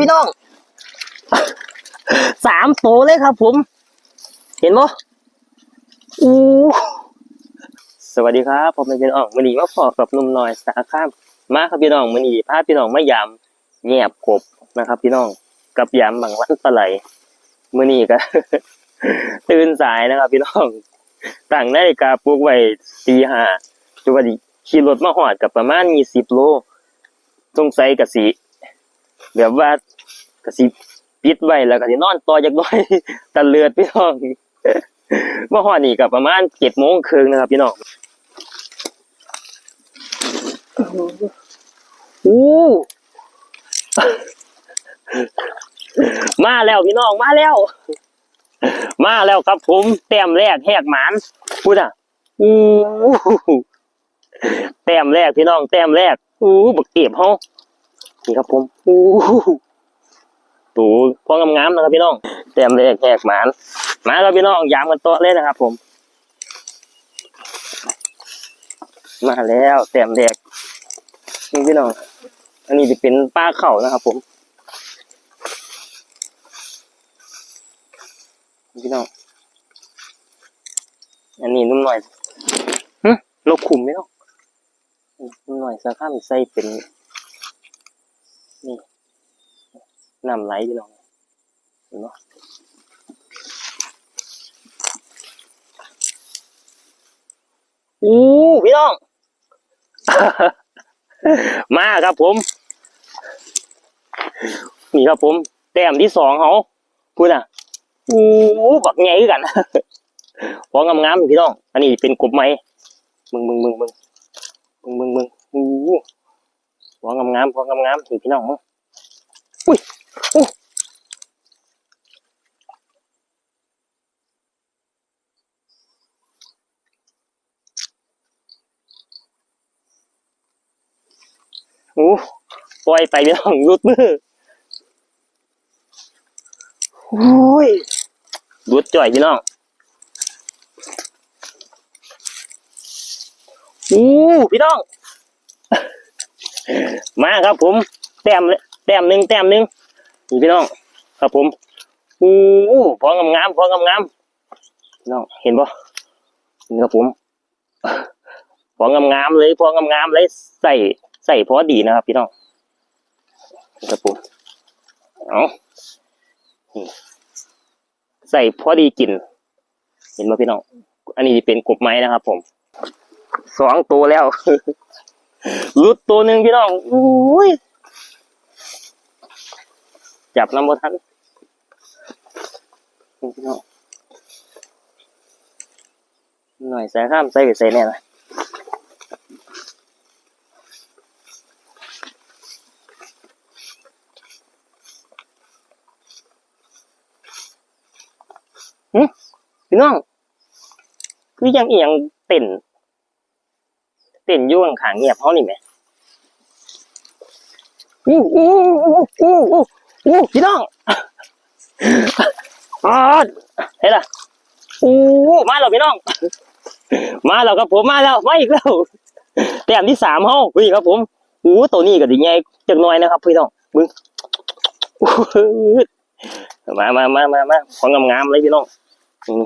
พี่น้องสามตัวเลยครับ ผม เห็นบ่อู้สวัสดีครับ ผมเป็นพี่น้องมือนีมาพอกกับหนุ่มน้อยสาข้ามมาครับพี่น้องมือนีพาพี่น้องมายามแยบกบนะครับ พี่น้องกับยามบางวันปลาไหลมือนีก็ตื่นสายนะครับ พี่น้องตั้งนาฬิกาปลุกไว้ตีห้าจุบัดนี้ขี่รถมาหอดกับประมาณยี่สิบโลสงสัยกะสิ แบบว่ากะสิปิดไว้แล้วก็สินอนต่อจากหน้อยตะเลือดพี่น้องมาหอดนี่กับประมาณเจ็ดโมงครึ่งนะครับ พี่น้องอู้มาแล้วพี่น้องมาแล้ว มาแล้วครับผมแต้มแรกแหกหมานพูดอะอู้แต้มแรกพี่น้องแต้มแรกอู้บักเก็บเฮา นี่ครับผมอู้ตูพองงามๆนะครับพี่น้องแต้มแรกแหกหมานมาครับพี่น้องยามกันโต๊ะเลยนะครับ ผม มาแล้วแต้มแรกนี่พี่น้อง อันนี้จะเป็นปลาเข่านะครับ ผมพี่น้อง อันนี้นุ่มหน่อยฮึลกขุมไหมเนาะนุ่มหน่อยสาข้ามใส่เป็น นี่น้ำไหลพี่น้องเห็นเนาะอู้พี่น้อง มาครับผม นี่ครับผม แต้มที่สองเขาพูดอะอู้บักใหญ่คือกันพองามๆพี่น้อง อันนี้เป็นกบไม้มึงมึงมึงมึงมึงมึงมึงอู้พองามๆพองามๆนี่พี่น้องมึงอุ้ยอู้อู้ปล่อยไปพี่น้องรุดมือโอ้ยรุดจ่อยพี่น้องอู้พี่น้อง มาครับผม แต้มเลยแต้มหนึ่งแต้มหนึ่งนี่พี่น้อง ครับผมอู้พองามๆพองามๆพี่น้องเห็นปะนี่ครับผมพองามๆเลยพองามๆเลยใส่ใส่พอดีนะครับ พี่น้องนี่ครับผมเอาใส่พอดีกิน เห็นไหมพี่น้อง อันนี้เป็นกบไม้นะครับ ผม สองตัวแล้ว หลุดตัวหนึ่งพี่น้องอุ้ยจับน้ำบทันพี่น้องหน่อยใส่ข้ามใส่ไปใส่แน่ละพี่น้อง คือยังเอียงเต้น เต้นยุ่ข้างเงียบเขานี่ไหมอู้อู้อู้อู้อู้อู้พี่น้องอ๋อเฮ้ยล่ะอู้มาแล้วพี่น้อง มาแล้วครับผมมาแล้วมาอีกแล้วแต้มที่สามเฮาเฮ้ยครับผมอู้ตัวนี้ก็ดีไงจักหน่อยนะครับพี่น้องมึงมามามามามาของงามๆเลยพี่น้องอู้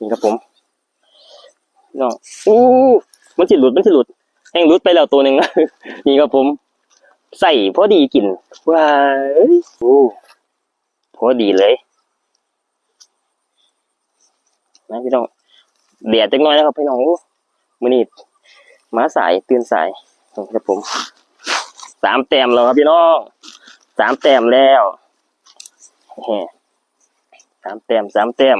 นี่ครับผมน้องอู้ มันสิหลุดมันสิหลุดแห้งหลุดไปแล้วตัวหนึ่ง นี่ครับผม ใส่พอดีกินว้ายอู้พอดีเลยนะพี่น้องเดียดจังน้อยนะครับพี่น้องอู้มือนี้มาสายตื่นสายนี่ครับผมสามแต้มแล้วครับพี่น้องสามแต้มแล้วแหมสามแต้มสามแต้ม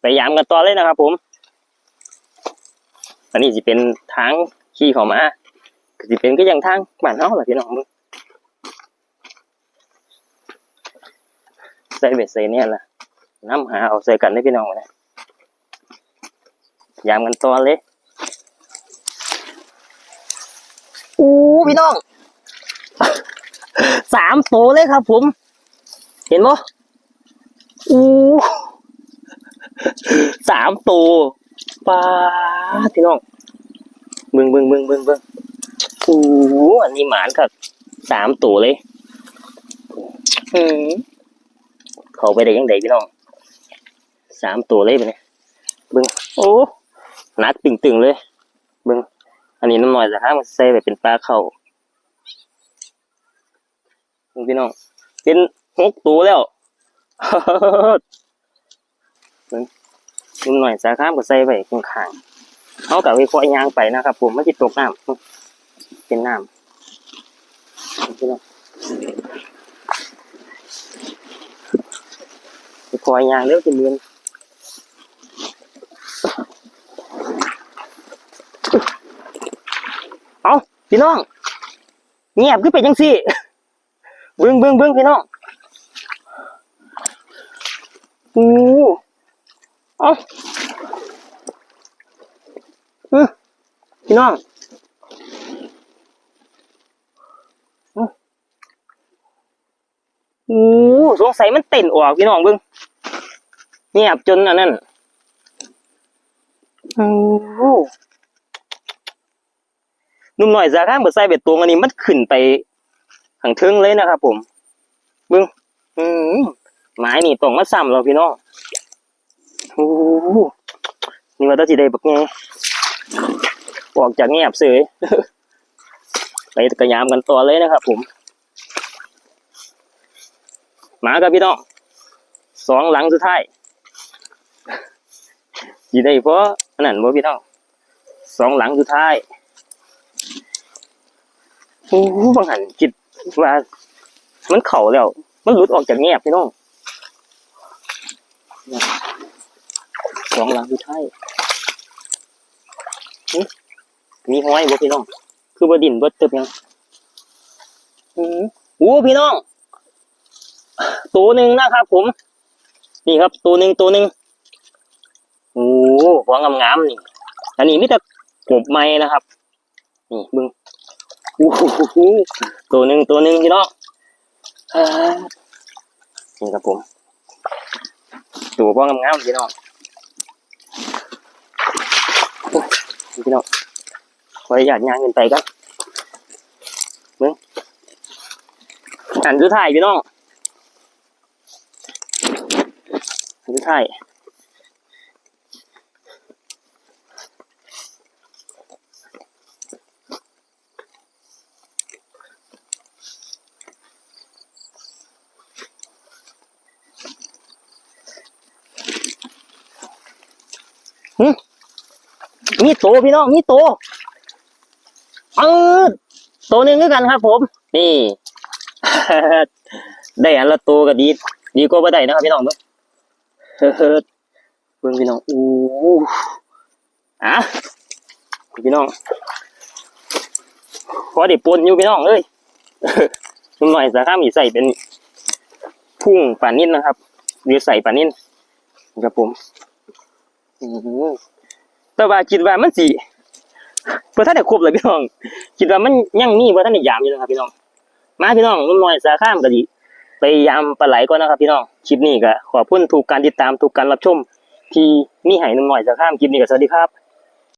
ไปยามกันต่อเลยนะครับ ผม อันนี้จะเป็นทางขี่ข้ามาก็จะเป็นก็ยังทางบ้านเฮาแหละพี่น้องมึงใส่เบ็ดใส่เนี่ยล่ะน้ำหาเอาใส่กันได้พี่น้องนะยามกันต่อเลยอู้พี่น้องสามโตวเลยครับ ผม เห็นบ่อู้ สามตัวปลาพี่น้องเบิ่งเบิ่งเบิ่งเบิ่งเบิ่งอู้อันนี้หมานครับสามตัวเลยอืมเข้าไปได้ยังไงพี่น้องสามตัวเลยไปเนี่ยเบิ่งโอ้หนักตึงๆเลย เบิ่งอันนี้น้ำหน่อยจะห้ามันใส่ไปเป็นปลาเข่าเบิ่งพี่น้องเป็นหกตัวแล้ว เบิ่นหน่อยสาข้ามก็ใส่ไปข้างๆเขากับวิเคราะห์ยางไปนะครับ ผมไม่จิตกน้ำเป็นน้ำพี่น้องไปคอยยางเร็วจะเมือนเอาพี่น้องเงียบขึ้นไปจังสิเบิ้งเบิ้งเบิ้งพี่น้องอู้ เอาอื้อพี่น้องอื้ออู้สงสัยมันเต้นออกพี่น้องเบิ้งเงียบจนอันนั้นโอ้นุ่มหน่อยจากข้างเปิดใส่เบ็ดตัวอันนี้มันขึ้นไปทางเทิงเลยนะครับผม เบึ้งอืมไม้นี่ต้องมาซ้ำเราพี่น้อง โอ้นี่ว่าต้องจีได้บักไงออกจากเงียบเสยไปกระยามกันต่อเลยนะครับผม มากับพี่น้องสองหลังสุดท้ายยีได้เพราะอันนั้นบ่พี่น้องสองหลังสุดท้ายโอ้โหบางหันคิดว่ามันเข่าแล้ว มันหลุดออกจากแงบพี่น้อง สองหลังสุดท้ายหึมีห้อยบ่พี่น้อง คือบ่ดินบ่เติบยังอือโอ้พี่น้อง ตัวหนึ่งนะครับผม นี่ครับ ตัวหนึ่งตัวหนึ่งโอ้หัวงามๆนี่ อันนี้มิแต่กบไม้นะครับ นี่บึงโอ้โหตัวหนึ่งตัวหนึ่งพี่น้องอ่านี่ครับผม ตัวหัวงามๆพี่น้องโอ้นี่ พี่น้องขออนุญาตย่างเงินไปกันเบึงอันสุดท้ายพี่น้องอันสุดท้าย มีโตพี่น้องมีโตเออโตหนึ่งด้วยกันครับ ผม นี่ ได้อันละโตก็ดี ดีกว่าบ่ได้นะครับพี่น้องเบิ่งเฮ้อเบิ่งพี่น้องอู้อะพี่น้องพอได้ปนอยู่พี่น้องเอ้ยนุ่มหน่อยสาข้ามีใส่เป็นพุ่งป่านิ่นนะครับหรือใส่ป่านิ่นครับผมอืม แต่ว่าคิดว่ามันสิบ่ทันได้ครบเลยพี่น้อง คิดว่ามันยังมีบ่ทันได้ยามอยู่นะครับพี่น้อง มาพี่น้องนุ่มน้อยสาข้ามก็ดีไปยามปลาไหลก่อนนะครับพี่น้อง คลิปนี้ก็ขอบคุณทุกการติดตามทุกการรับชม ที่มีให้นุ่มน้อยสาข้ามคลิปนี้ก็สวัสดีครับ